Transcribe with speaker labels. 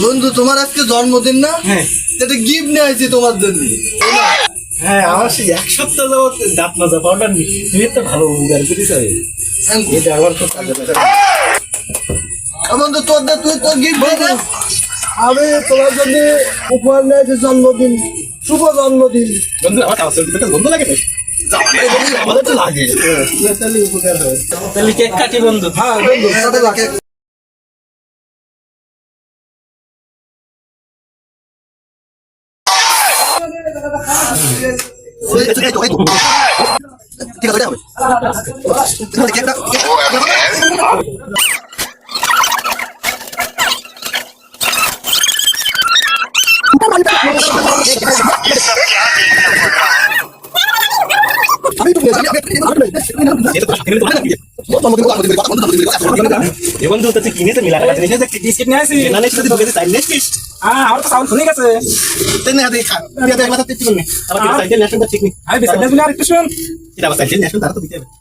Speaker 1: বন্ধু তোমার আজকে জন্মদিন না?
Speaker 2: হ্যাঁ।
Speaker 1: এটা গিফট নিয়ে আসছি তোমার জন্য।
Speaker 2: হ্যাঁ আমার সেই এক সপ্তাহ যাবত দাঁত মাজা পাউডার নি। তুমি তো ভালো উপকার করিস এটা আমার
Speaker 1: আ, বন্ধু তোর দে তুই তো গিফট। আমি তোমার জন্য উপহার নিয়ে জন্মদিন। শুভ জন্মদিন।
Speaker 2: বন্ধু আমার বন্ধু লাগে না আমাদের তো লাগে। তাহলে উপকার হয়। তাহলে কেক কাটি বন্ধু।
Speaker 1: হ্যাঁ বন্ধু সাথে ঠিক আছে হবে কেকটা
Speaker 2: এ বন্ধু তো তুই কিনেছে মিলা টাকা দেখছি বিস্কিট নিয়ে আসি না নেক্সট যদি বলেছে তাই নেক্সট হ্যাঁ আমার তো সাউন্ড শুনে গেছে তেনে হাতে খা আমি হাতে একবার ঠিক নেই আমার সাইকেল ন্যাশনাল ঠিক নেই আমি বিস্কিট নিয়ে আর একটু শুন এটা সাইকেল ন্যাশনাল তারা তো দিতে হবে